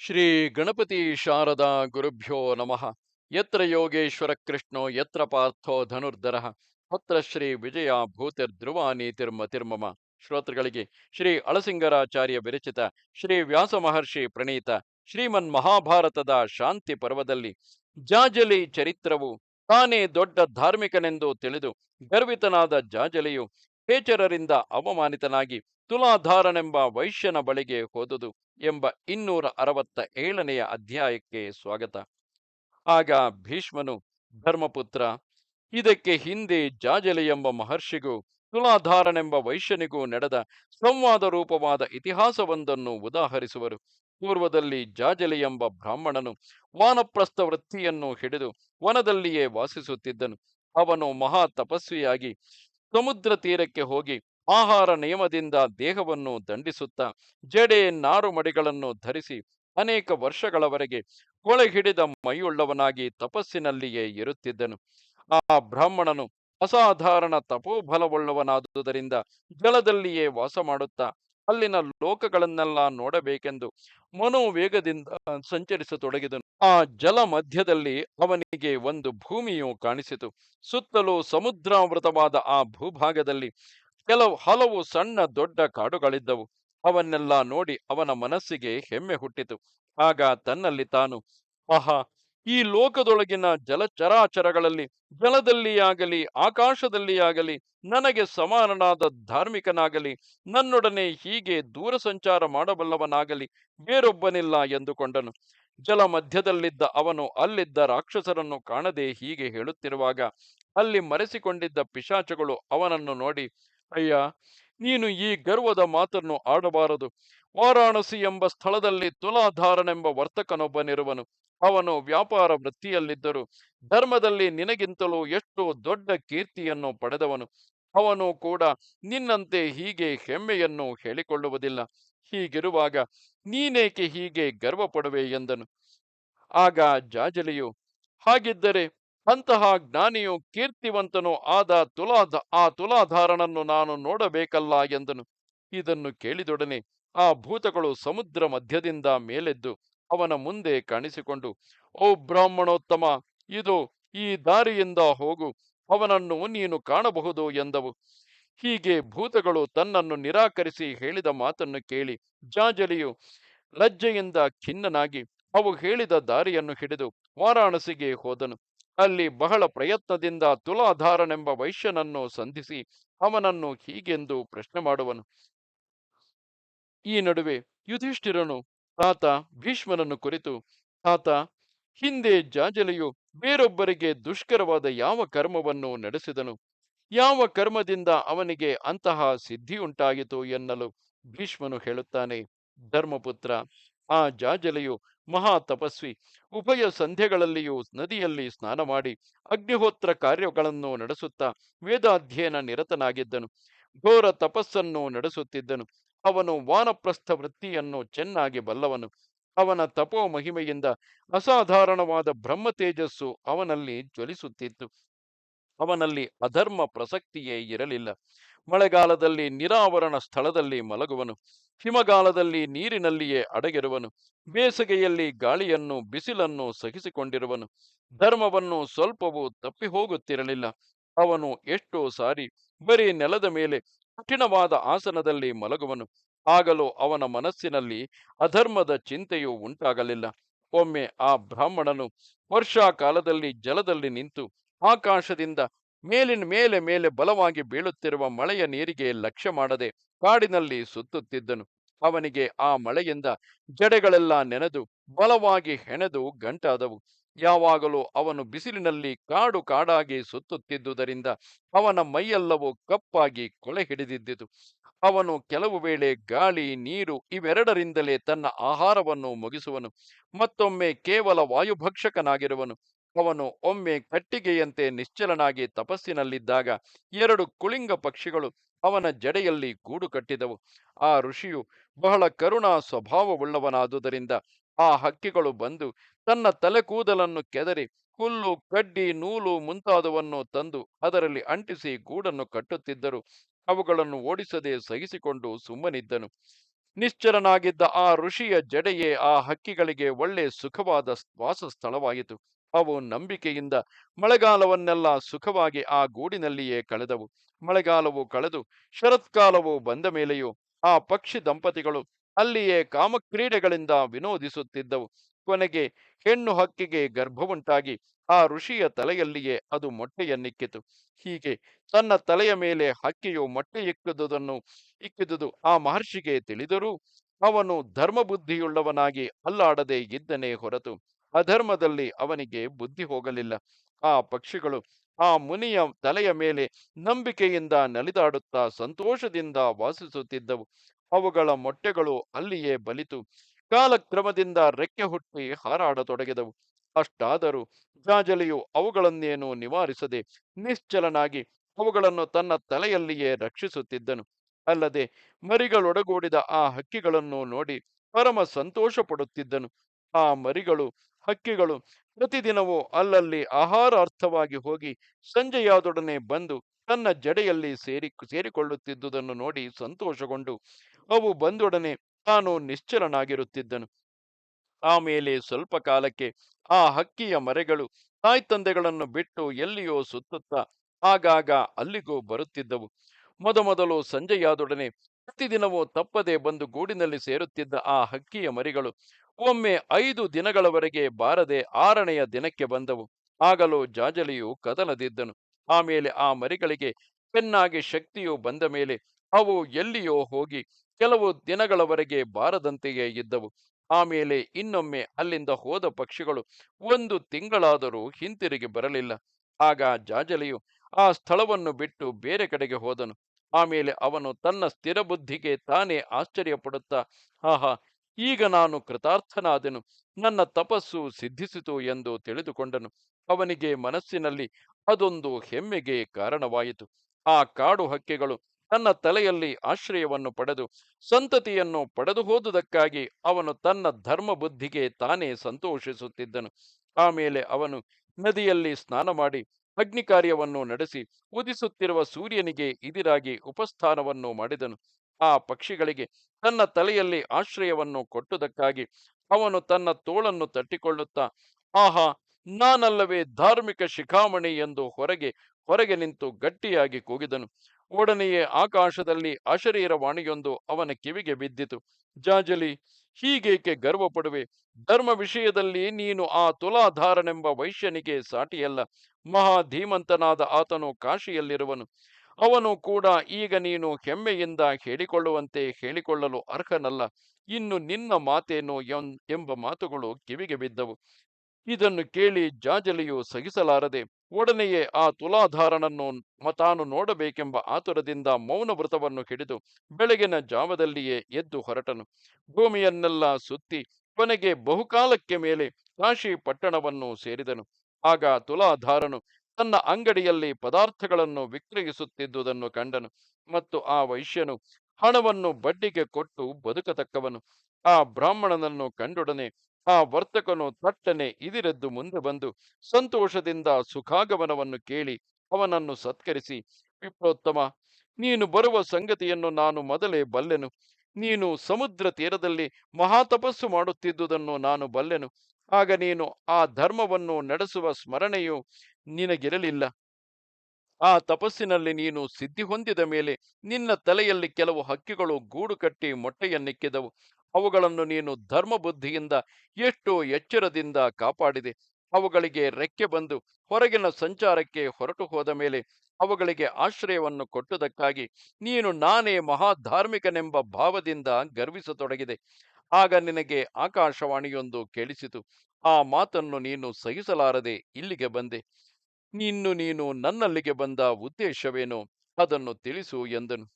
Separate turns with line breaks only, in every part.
ಶ್ರೀ ಗಣಪತಿ ಶಾರದಾ ಗುರುಭ್ಯೋ ನಮಃ. ಯತ್ರ ಯೋಗೇಶ್ವರ ಕೃಷ್ಣೋ, ಯತ್ರ ಪಾರ್ಥೋ ಧನುರ್ಧರ. ಹತ್ರ ಶ್ರೀ ವಿಜಯ ಭೂತಿರ್ಧ್ರುವ ನೀತಿರ್ಮತಿರ್ಮಮ ಶ್ರೋತೃಗಳಿಗೆ ಶ್ರೀ ಅಳಸಿಂಗರಾಚಾರ್ಯ ವಿರಚಿತ ಶ್ರೀ ವ್ಯಾಸ ಮಹರ್ಷಿ ಪ್ರಣೀತ ಶ್ರೀಮನ್ ಮಹಾಭಾರತದ ಶಾಂತಿ ಪರ್ವದಲ್ಲಿ ಜಾಜಲಿ ಚರಿತ್ರವು ತಾನೇ ದೊಡ್ಡ ಧಾರ್ಮಿಕನೆಂದು ತಿಳಿದು ಗರ್ವಿತನಾದ ಜಾಜಲಿಯು ಹೇಚರರಿಂದ ಅವಮಾನಿತನಾಗಿ ತುಲಾಧಾರನೆಂಬ ವೈಶ್ಯನ ಬಳಿಗೆ ಹೋದುದು. ಎಂಬ ಇನ್ನೂರ ಅರವತ್ತ ಏಳನೆಯ ಅಧ್ಯಾಯಕ್ಕೆ ಸ್ವಾಗತ. ಆಗ ಭೀಷ್ಮನು, ಧರ್ಮಪುತ್ರ, ಇದಕ್ಕೆ ಹಿಂದೆ ಜಾಜಲೆ ಎಂಬ ಮಹರ್ಷಿಗೂ, ತುಲಾಧಾರನೆಂಬ ವೈಶ್ಯನಿಗೂ ನಡೆದ ಸಂವಾದ ರೂಪವಾದ ಇತಿಹಾಸವೊಂದನ್ನು ಉದಾಹರಿಸುವರು. ಪೂರ್ವದಲ್ಲಿ ಜಾಜಲೆ ಎಂಬ ಬ್ರಾಹ್ಮಣನು ವಾನಪ್ರಸ್ಥ ವೃತ್ತಿಯನ್ನು ಹಿಡಿದು ವನದಲ್ಲಿಯೇ ವಾಸಿಸುತ್ತಿದ್ದನು. ಅವನು ಮಹಾ ತಪಸ್ವಿಯಾಗಿ ಸಮುದ್ರ ತೀರಕ್ಕೆ ಹೋಗಿ ಆಹಾರ ನಿಯಮದಿಂದ ದೇಹವನ್ನು ದಂಡಿಸುತ್ತಾ ಜಡೆ ನಾರುಮಡಿಗಳನ್ನು ಧರಿಸಿ ಅನೇಕ ವರ್ಷಗಳವರೆಗೆ ಕೊಳೆ ಹಿಡಿದ ಮೈಯುಳ್ಳವನಾಗಿ ತಪಸ್ಸಿನಲ್ಲಿಯೇ ಇರುತ್ತಿದ್ದನು. ಆ ಬ್ರಾಹ್ಮಣನು ಅಸಾಧಾರಣ ತಪೋಬಲವುಳ್ಳವನಾದುದರಿಂದ ಜಲದಲ್ಲಿಯೇ ವಾಸ ಮಾಡುತ್ತಾ ಅಲ್ಲಿನ ಲೋಕಗಳನ್ನೆಲ್ಲ ನೋಡಬೇಕೆಂದು ಮನೋವೇಗದಿಂದ ಸಂಚರಿಸತೊಡಗಿದನು. ಆ ಜಲ ಮಧ್ಯದಲ್ಲಿ ಅವನಿಗೆ ಒಂದು ಭೂಮಿಯು ಕಾಣಿಸಿತು. ಸುತ್ತಲೂ ಸಮುದ್ರಾವೃತವಾದ ಆ ಭೂಭಾಗದಲ್ಲಿ ಕೆಲವು ಹಲವು ಸಣ್ಣ ದೊಡ್ಡ ಕಾಡುಗಳಿದ್ದವು. ಅವನ್ನೆಲ್ಲ ನೋಡಿ ಅವನ ಮನಸ್ಸಿಗೆ ಹೆಮ್ಮೆ ಹುಟ್ಟಿತು. ಆಗ ತನ್ನಲ್ಲಿ ತಾನು, ಆಹಾ, ಈ ಲೋಕದೊಳಗಿನ ಜಲಚರಾಚರಗಳಲ್ಲಿ, ಜಲದಲ್ಲಿಯಾಗಲಿ, ಆಕಾಶದಲ್ಲಿಯಾಗಲಿ, ನನಗೆ ಸಮಾನನಾದ ಧಾರ್ಮಿಕನಾಗಲಿ, ನನ್ನೊಡನೆ ಹೀಗೆ ದೂರ ಸಂಚಾರ ಮಾಡಬಲ್ಲವನಾಗಲಿ, ಬೇರೊಬ್ಬನಿಲ್ಲ ಎಂದುಕೊಂಡನು. ಜಲ ಮಧ್ಯದಲ್ಲಿದ್ದ ಅವನು ಅಲ್ಲಿದ್ದ ರಾಕ್ಷಸರನ್ನು ಕಾಣದೆ ಹೀಗೆ ಹೇಳುತ್ತಿರುವಾಗ, ಅಲ್ಲಿ ಮರೆಸಿಕೊಂಡಿದ್ದ ಪಿಶಾಚಗಳು ಅವನನ್ನು ನೋಡಿ ಅಯ್ಯ, ನೀನು ಈ ಗರ್ವದ ಮಾತನ್ನು ಆಡಬಾರದು. ವಾರಾಣಸಿ ಎಂಬ ಸ್ಥಳದಲ್ಲಿ ತುಲಾಧಾರನೆಂಬ ವರ್ತಕನೊಬ್ಬನಿರುವನು. ಅವನು ವ್ಯಾಪಾರ ವೃತ್ತಿಯಲ್ಲಿದ್ದರು ಧರ್ಮದಲ್ಲಿ ನಿನಗಿಂತಲೂ ಎಷ್ಟು ದೊಡ್ಡ ಕೀರ್ತಿಯನ್ನು ಪಡೆದವನು. ಅವನು ಕೂಡ ನಿನ್ನಂತೆ ಹೀಗೆ ಹೆಮ್ಮೆಯನ್ನು ಹೇಳಿಕೊಳ್ಳುವುದಿಲ್ಲ. ಹೀಗಿರುವಾಗ ನೀನೇಕೆ ಹೀಗೆ ಗರ್ವ ಪಡುವೆ ಎಂದನು. ಆಗ ಜಾಜಲಿಯು, ಹಾಗಿದ್ದರೆ ಅಂತಹ ಜ್ಞಾನಿಯು ಕೀರ್ತಿವಂತನು ಆದ ತುಲಾಧ, ಆ ತುಲಾಧಾರನನ್ನು ನಾನು ನೋಡಬೇಕಲ್ಲ ಎಂದನು. ಇದನ್ನು ಕೇಳಿದೊಡನೆ ಆ ಭೂತಗಳು ಸಮುದ್ರ ಮಧ್ಯದಿಂದ ಮೇಲೆದ್ದು ಅವನ ಮುಂದೆ ಕಾಣಿಸಿಕೊಂಡು, ಓ ಬ್ರಾಹ್ಮಣೋತ್ತಮ, ಇದು ಈ ದಾರಿಯಿಂದ ಹೋಗು, ಅವನನ್ನು ನೀನು ಕಾಣಬಹುದು ಎಂದವು. ಹೀಗೆ ಭೂತಗಳು ತನ್ನನ್ನು ನಿರಾಕರಿಸಿ ಹೇಳಿದ ಮಾತನ್ನು ಕೇಳಿ ಜಾಜಲಿಯು ಲಜ್ಜೆಯಿಂದ ಖಿನ್ನನಾಗಿ ಅವು ಹೇಳಿದ ದಾರಿಯನ್ನು ಹಿಡಿದು ವಾರಾಣಸಿಗೆ ಹೋದನು. ಅಲ್ಲಿ ಬಹಳ ಪ್ರಯತ್ನದಿಂದ ತುಲಾಧಾರನೆಂಬ ವೈಶ್ಯನನ್ನು ಸಂಧಿಸಿ ಅವನನ್ನು ಹೀಗೆಂದು ಪ್ರಶ್ನೆ ಮಾಡುವನು. ಈ ನಡುವೆ ಯುಧಿಷ್ಠಿರನು ತಾತ ಭೀಷ್ಮನನ್ನು ಕುರಿತು ತಾತ ಹಿಂದೆ ಜಾಜಲೆಯು ಬೇರೊಬ್ಬರಿಗೆ ದುಷ್ಕರವಾದ ಯಾವ ಕರ್ಮವನ್ನು ನಡೆಸಿದನು? ಯಾವ ಕರ್ಮದಿಂದ ಅವನಿಗೆ ಅಂತಹ ಸಿದ್ಧಿಯುಂಟಾಯಿತು? ಎನ್ನಲು ಭೀಷ್ಮನು ಹೇಳುತ್ತಾನೆ, ಧರ್ಮಪುತ್ರ, ಆ ಜಾಜಲಿಯು ಮಹಾ ತಪಸ್ವಿ ಉಭಯ ಸಂಧ್ಯೆಗಳಲ್ಲಿಯೂ ನದಿಯಲ್ಲಿ ಸ್ನಾನ ಮಾಡಿ ಅಗ್ನಿಹೋತ್ರ ಕಾರ್ಯಗಳನ್ನು ನಡೆಸುತ್ತಾ ವೇದಾಧ್ಯಯನ ನಿರತನಾಗಿದ್ದನು. ಘೋರ ತಪಸ್ಸನ್ನು ನಡೆಸುತ್ತಿದ್ದನು. ಅವನು ವಾನಪ್ರಸ್ಥ ವೃತ್ತಿಯನ್ನು ಚೆನ್ನಾಗಿ ಬಲ್ಲವನು. ಅವನ ತಪೋ ಮಹಿಮೆಯಿಂದ ಅಸಾಧಾರಣವಾದ ಬ್ರಹ್ಮ ತೇಜಸ್ಸು ಅವನಲ್ಲಿ ಜ್ವಲಿಸುತ್ತಿತ್ತು. ಅವನಲ್ಲಿ ಅಧರ್ಮ ಪ್ರಸಕ್ತಿಯೇ ಇರಲಿಲ್ಲ. ಮಳೆಗಾಲದಲ್ಲಿ ನಿರಾವರಣ ಸ್ಥಳದಲ್ಲಿ ಮಲಗುವನು, ಹಿಮಗಾಲದಲ್ಲಿ ನೀರಿನಲ್ಲಿಯೇ ಅಡಗಿರುವನು, ಬೇಸಿಗೆಯಲ್ಲಿ ಗಾಳಿಯನ್ನು, ಬಿಸಿಲನ್ನು ಸಹಿಸಿಕೊಂಡಿರುವನು, ಧರ್ಮವನ್ನು ಸ್ವಲ್ಪವೂ ತಪ್ಪಿ ಹೋಗುತ್ತಿರಲಿಲ್ಲ ಅವನು ಎಷ್ಟೋ ಸಾರಿ ಬರೀ ನೆಲದ ಮೇಲೆ ಕಠಿಣವಾದ ಆಸನದಲ್ಲಿ ಮಲಗುವನು, ಆಗಲೂ ಅವನ ಮನಸ್ಸಿನಲ್ಲಿ ಅಧರ್ಮದ ಚಿಂತೆಯೂ ಉಂಟಾಗಲಿಲ್ಲ. ಒಮ್ಮೆ ಆ ಬ್ರಾಹ್ಮಣನು ವರ್ಷಾಕಾಲದಲ್ಲಿ ಜಲದಲ್ಲಿ ನಿಂತು ಆಕಾಶದಿಂದ ಮೇಲಿನ ಮೇಲೆ ಮೇಲೆ ಬಲವಾಗಿ ಬೀಳುತ್ತಿರುವ ಮಳೆಯ ನೀರಿಗೆ ಲಕ್ಷ್ಯ ಮಾಡದೆ ಕಾಡಿನಲ್ಲಿ ಸುತ್ತುತ್ತಿದ್ದನು. ಅವನಿಗೆ ಆ ಮಳೆಯಿಂದ ಜಡೆಗಳೆಲ್ಲ ನೆನೆದು ಬಲವಾಗಿ ಹೆಣೆದು ಗಂಟಾದವು. ಯಾವಾಗಲೂ ಅವನು ಬಿಸಿಲಿನಲ್ಲಿ ಕಾಡು ಕಾಡಾಗಿ ಸುತ್ತುತ್ತಿದ್ದುದರಿಂದ ಅವನ ಮೈಯೆಲ್ಲವೂ ಕಪ್ಪಾಗಿ ಕೊಳೆ ಹಿಡಿದಿದ್ದಿತು ಅವನು ಕೆಲವು ವೇಳೆ ಗಾಳಿ, ನೀರು ಇವೆರಡರಿಂದಲೇ ತನ್ನ ಆಹಾರವನ್ನು ಮುಗಿಸುವನು. ಮತ್ತೊಮ್ಮೆ ಕೇವಲ ವಾಯುಭಕ್ಷಕನಾಗಿರುವನು. ಅವನು ಒಮ್ಮೆ ಕಟ್ಟಿಗೆಯಂತೆ ನಿಶ್ಚಲನಾಗಿ ತಪಸ್ಸಿನಲ್ಲಿದ್ದಾಗ ಎರಡು ಕುಳಿಂಗ ಪಕ್ಷಿಗಳು ಅವನ ಜಡೆಯಲ್ಲಿ ಗೂಡು ಕಟ್ಟಿದವು. ಆ ಋಷಿಯು ಬಹಳ ಕರುಣಾ ಸ್ವಭಾವವುಳ್ಳವನಾದುದರಿಂದ ಆ ಹಕ್ಕಿಗಳು ಬಂದು ತನ್ನ ತಲೆ ಕೂದಲನ್ನು ಕೆದರಿ ಹುಲ್ಲು, ಕಡ್ಡಿ, ನೂಲು ಮುಂತಾದವನ್ನು ತಂದು ಅದರಲ್ಲಿ ಅಂಟಿಸಿ ಗೂಡನ್ನು ಕಟ್ಟುತ್ತಿದ್ದರು. ಅವುಗಳನ್ನು ಓಡಿಸದೆ ಸಹಿಸಿಕೊಂಡು ಸುಮ್ಮನಿದ್ದನು. ನಿಶ್ಚಲನಾಗಿದ್ದ ಆ ಋಷಿಯ ಜಡೆಯೇ ಆ ಹಕ್ಕಿಗಳಿಗೆ ಒಳ್ಳೆ ಸುಖವಾದ ವಾಸಸ್ಥಳವಾಯಿತು. ಅವು ನಂಬಿಕೆಯಿಂದ ಮಳೆಗಾಲವನ್ನೆಲ್ಲ ಸುಖವಾಗಿ ಆ ಗೂಡಿನಲ್ಲಿಯೇ ಕಳೆದವು. ಮಳೆಗಾಲವು ಕಳೆದು ಶರತ್ಕಾಲವು ಬಂದ ಮೇಲೆಯೂ ಆ ಪಕ್ಷಿ ದಂಪತಿಗಳು ಅಲ್ಲಿಯೇ ಕಾಮಕ್ರೀಡೆಗಳಿಂದ ವಿನೋದಿಸುತ್ತಿದ್ದವು. ಕೊನೆಗೆ ಹೆಣ್ಣು ಹಕ್ಕಿಗೆ ಗರ್ಭವುಂಟಾಗಿ ಆ ಋಷಿಯ ತಲೆಯಲ್ಲಿಯೇ ಅದು ಮೊಟ್ಟೆಯನ್ನಿಕ್ಕಿತು. ಹೀಗೆ ತನ್ನ ತಲೆಯ ಮೇಲೆ ಹಕ್ಕಿಯು ಮೊಟ್ಟೆ ಇಕ್ಕಿದುದನ್ನು ಇಕ್ಕಿದುದು ಆ ಮಹರ್ಷಿಗೆ ತಿಳಿದರೂ ಅವನು ಧರ್ಮಬುದ್ಧಿಯುಳ್ಳವನಾಗಿ ಅಲ್ಲಾಡದೆ ಇದ್ದನೇ ಹೊರತು ಅಧರ್ಮದಲ್ಲಿ ಅವನಿಗೆ ಬುದ್ಧಿ ಹೋಗಲಿಲ್ಲ. ಆ ಪಕ್ಷಿಗಳು ಆ ಮುನಿಯ ತಲೆಯ ಮೇಲೆ ನಂಬಿಕೆಯಿಂದ ನಲಿದಾಡುತ್ತಾ ಸಂತೋಷದಿಂದ ವಾಸಿಸುತ್ತಿದ್ದವು. ಅವುಗಳ ಮೊಟ್ಟೆಗಳು ಅಲ್ಲಿಯೇ ಬಲಿತು. ಕಾಲಕ್ರಮದಿಂದ ರೆಕ್ಕೆ ಹುಟ್ಟಿ ಹಾರಾಡತೊಡಗಿದವು. ಅಷ್ಟಾದರೂ ಜಾಜಲಿಯು ಅವುಗಳನ್ನೇನು ನಿವಾರಿಸದೆ ನಿಶ್ಚಲನಾಗಿ ಅವುಗಳನ್ನು ತನ್ನ ತಲೆಯಲ್ಲಿಯೇ ರಕ್ಷಿಸುತ್ತಿದ್ದನು. ಅಲ್ಲದೆ ಮರಿಗಳೊಡಗೂಡಿದ ಆ ಹಕ್ಕಿಗಳನ್ನು ನೋಡಿ ಪರಮ ಸಂತೋಷ ಪಡುತ್ತಿದ್ದನು ಆ ಮರಿಗಳು ಹಕ್ಕಿಗಳು ಪ್ರತಿದಿನವೂ ಅಲ್ಲಲ್ಲಿ ಆಹಾರಾರ್ಥವಾಗಿ ಹೋಗಿ ಸಂಜೆಯಾದೊಡನೆ ಬಂದು ತನ್ನ ಜಡೆಯಲ್ಲಿ ಸೇರಿ ಸೇರಿಕೊಳ್ಳುತ್ತಿದ್ದುದನ್ನು ನೋಡಿ ಸಂತೋಷಗೊಂಡು ಅವು ಬಂದೊಡನೆ ತಾನು ನಿಶ್ಚಲನಾಗಿರುತ್ತಿದ್ದನು. ಆಮೇಲೆ ಸ್ವಲ್ಪ ಕಾಲಕ್ಕೆ ಆ ಹಕ್ಕಿಯ ಮರೆಗಳು ತಾಯ್ತಂದೆಗಳನ್ನು ಬಿಟ್ಟು ಎಲ್ಲಿಯೋ ಸುತ್ತುತ್ತಾ ಆಗಾಗ ಅಲ್ಲಿಗೂ ಬರುತ್ತಿದ್ದವು. ಮೊದಮೊದಲು ಸಂಜೆಯಾದೊಡನೆ ಪ್ರತಿದಿನವೂ ತಪ್ಪದೆ ಬಂದು ಗೂಡಿನಲ್ಲಿ ಸೇರುತ್ತಿದ್ದ ಆ ಹಕ್ಕಿಯ ಮರಿಗಳು ಒಮ್ಮೆ ಐದು ದಿನಗಳವರೆಗೆ ಬಾರದೆ ಆರನೆಯ ದಿನಕ್ಕೆ ಬಂದವು. ಆಗಲೂ ಜಾಜಲಿಯು ಕದಲದಿದ್ದನು ಆಮೇಲೆ ಆ ಮರಿಗಳಿಗೆ ಪೆನ್ನಾಗಿ ಶಕ್ತಿಯು ಬಂದ ಮೇಲೆ ಅವು ಎಲ್ಲಿಯೋ ಹೋಗಿ ಕೆಲವು ದಿನಗಳವರೆಗೆ ಬಾರದಂತೆಯೇ ಇದ್ದವು. ಆಮೇಲೆ ಇನ್ನೊಮ್ಮೆ ಅಲ್ಲಿಂದ ಹೋದ ಪಕ್ಷಿಗಳು ಒಂದು ತಿಂಗಳಾದರೂ ಹಿಂತಿರುಗಿ ಬರಲಿಲ್ಲ. ಆಗ ಜಾಜಲಿಯು ಆ ಸ್ಥಳವನ್ನು ಬಿಟ್ಟು ಬೇರೆ ಕಡೆಗೆ ಹೋದನು. ಆಮೇಲೆ ಅವನು ತನ್ನ ಸ್ಥಿರ ಬುದ್ಧಿಗೆ ತಾನೇ ಆಶ್ಚರ್ಯಪಡುತ್ತಾ, ಆಹಾ, ಈಗ ನಾನು ಕೃತಾರ್ಥನಾದೆನು. ನನ್ನ ತಪಸ್ಸು ಸಿದ್ಧಿಸಿತು ಎಂದು ತಿಳಿದುಕೊಂಡನು. ಅವನಿಗೆ ಮನಸ್ಸಿನಲ್ಲಿ ಅದೊಂದು ಹೆಮ್ಮೆಗೆ ಕಾರಣವಾಯಿತು. ಆ ಕಾಡು ಹಕ್ಕಿಗಳು ತನ್ನ ತಲೆಯಲ್ಲಿ ಆಶ್ರಯವನ್ನು ಪಡೆದು, ಸಂತತಿಯನ್ನು ಪಡೆದು ಹೋದುದಕ್ಕಾಗಿ ಅವನು ತನ್ನ ಧರ್ಮ ಬುದ್ಧಿಗೆ ತಾನೇ ಸಂತೋಷಿಸುತ್ತಿದ್ದನು. ಆಮೇಲೆ ಅವನು ನದಿಯಲ್ಲಿ ಸ್ನಾನ ಮಾಡಿ ಅಗ್ನಿ ಕಾರ್ಯವನ್ನು ನಡೆಸಿ ಉದಿಸುತ್ತಿರುವ ಸೂರ್ಯನಿಗೆ ಇದಿರಾಗಿ ಉಪಸ್ಥಾನವನ್ನು ಮಾಡಿದನು. ಆ ಪಕ್ಷಿಗಳಿಗೆ ತನ್ನ ತಲೆಯಲ್ಲಿ ಆಶ್ರಯವನ್ನು ಕೊಟ್ಟುದಕ್ಕಾಗಿ ಅವನು ತನ್ನ ತೋಳನ್ನು ತಟ್ಟಿಕೊಳ್ಳುತ್ತಾ, ಆಹಾ, ನಾನಲ್ಲವೇ ಧಾರ್ಮಿಕ ಶಿಖಾಮಣಿ ಎಂದು ಹೊರಗೆ ಹೊರಗೆ ನಿಂತು ಗಟ್ಟಿಯಾಗಿ ಕೂಗಿದನು. ಒಡನೆಯೇ ಆಕಾಶದಲ್ಲಿ ಅಶರೀರವಾಣಿಯೊಂದು ಅವನ ಕಿವಿಗೆ ಬಿದ್ದಿತು. ಜಾಜಲಿ, ಹೀಗೇಕೆ ಗರ್ವಪಡುವೆ? ಧರ್ಮ ವಿಷಯದಲ್ಲಿ ನೀನು ಆ ತುಲಾಧಾರನೆಂಬ ವೈಶ್ಯನಿಗೆ ಸಾಟಿಯಲ್ಲ. ಮಹಾ ಧೀಮಂತನಾದ ಆತನು ಕಾಶಿಯಲ್ಲಿರುವನು. ಅವನು ಕೂಡ ಈಗ ನೀನು ಹೆಮ್ಮೆಯಿಂದ ಹೇಳಿಕೊಳ್ಳುವಂತೆ ಹೇಳಿಕೊಳ್ಳಲು ಅರ್ಹನಲ್ಲ. ಇನ್ನು ನಿನ್ನ ಮಾತೇನು ಎಂಬ ಮಾತುಗಳು ಕಿವಿಗೆ ಬಿದ್ದವು. ಇದನ್ನು ಕೇಳಿ ಜಾಜಲಿಯು ಸಹಿಸಲಾರದೆ, ಒಡನೆಯೇ ಆ ತುಲಾಧಾರನನ್ನು ಮತಾನು ತಾನು ನೋಡಬೇಕೆಂಬ ಆತುರದಿಂದ ಮೌನ ವ್ರತವನ್ನು ಹಿಡಿದು ಬೆಳಗಿನ ಜಾವದಲ್ಲಿಯೇ ಎದ್ದು ಹೊರಟನು. ಭೂಮಿಯನ್ನೆಲ್ಲ ಸುತ್ತಿ, ಕೊನೆಗೆ ಬಹುಕಾಲಕ್ಕೆ ಮೇಲೆ ಕಾಶಿ ಪಟ್ಟಣವನ್ನು ಸೇರಿದನು. ಆಗ ತುಲಾಧಾರನು ತನ್ನ ಅಂಗಡಿಯಲ್ಲಿ ಪದಾರ್ಥಗಳನ್ನು ವಿಕ್ರಯಿಸುತ್ತಿದ್ದುದನ್ನು ಕಂಡನು ಮತ್ತು ಆ ವೈಶ್ಯನು ಹಣವನ್ನು ಬಡ್ಡಿಗೆ ಕೊಟ್ಟು ಬದುಕತಕ್ಕವನು. ಆ ಬ್ರಾಹ್ಮಣನನ್ನು ಕಂಡೊಡನೆ ಆ ವರ್ತಕನು ತಟ್ಟನೆ ಇದಿರೆದ್ದು ಮುಂದೆ ಬಂದು ಸಂತೋಷದಿಂದ ಸುಖಾಗಮನವನ್ನು ಕೇಳಿ ಅವನನ್ನು ಸತ್ಕರಿಸಿ, ವಿಪ್ರೋತ್ತಮ, ನೀನು ಬರುವ ಸಂಗತಿಯನ್ನು ನಾನು ಮೊದಲೇ ಬಲ್ಲೆನು. ನೀನು ಸಮುದ್ರ ತೀರದಲ್ಲಿ ಮಹಾತಪಸ್ಸು ಮಾಡುತ್ತಿದ್ದುದನ್ನು ನಾನು ಬಲ್ಲೆನು. ಆಗ ನೀನು ಆ ಧರ್ಮವನ್ನು ನಡೆಸುವ ಸ್ಮರಣೆಯು ನಿನಗಿರಲಿಲ್ಲ. ಆ ತಪಸ್ಸಿನಲ್ಲಿ ನೀನು ಸಿದ್ಧಿ ಹೊಂದಿದ ಮೇಲೆ ನಿನ್ನ ತಲೆಯಲ್ಲಿ ಕೆಲವು ಹಕ್ಕಿಗಳು ಗೂಡು ಕಟ್ಟಿ ಮೊಟ್ಟೆಯನ್ನಿಕ್ಕಿದವು ಅವುಗಳನ್ನು ನೀನು ಧರ್ಮ ಬುದ್ಧಿಯಿಂದ ಎಷ್ಟು ಎಚ್ಚರದಿಂದ ಕಾಪಾಡಿದೆ. ಅವುಗಳಿಗೆ ರೆಕ್ಕೆ ಬಂದು ಹೊರಗಿನ ಸಂಚಾರಕ್ಕೆ ಹೊರಟು ಹೋದ ಮೇಲೆ ಅವುಗಳಿಗೆ ಆಶ್ರಯವನ್ನು ಕೊಟ್ಟುದಕ್ಕಾಗಿ ನೀನು ನಾನೇ ಮಹಾಧಾರ್ಮಿಕನೆಂಬ ಭಾವದಿಂದ ಗರ್ವಿಸತೊಡಗಿದೆ. ಆಗ ನಿನಗೆ ಆಕಾಶವಾಣಿಯೊಂದು ಕೇಳಿಸಿತು. ಆ ಮಾತನ್ನು ನೀನು ಸಹಿಸಲಾರದೆ ಇಲ್ಲಿಗೆ ಬಂದೆ. ನಿನ್ನು ನೀನು ನನ್ನಲ್ಲಿಗೆ ಬಂದ ಉದ್ದೇಶವೇನು? ಅದನ್ನು ತಿಳಿಸು ಎಂದನು.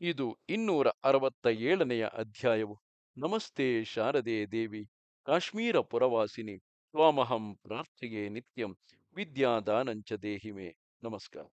ಇದು ಇನ್ನೂರ ಅರವತ್ತ ಏಳನೆಯ ಅಧ್ಯಾಯವು. ನಮಸ್ತೆ ಶಾರದೆ ದೇವಿ. ಕಾಶ್ಮೀರ ಪುರವಾಸಿನಿ. ತ್ವಾಮಹಂ ಪ್ರಾರ್ಥೆಯೇ ನಿತ್ಯಂ. ವಿದ್ಯಾದಾನಂಚ ದೇಹಿಮೆ. ನಮಸ್ಕಾರ.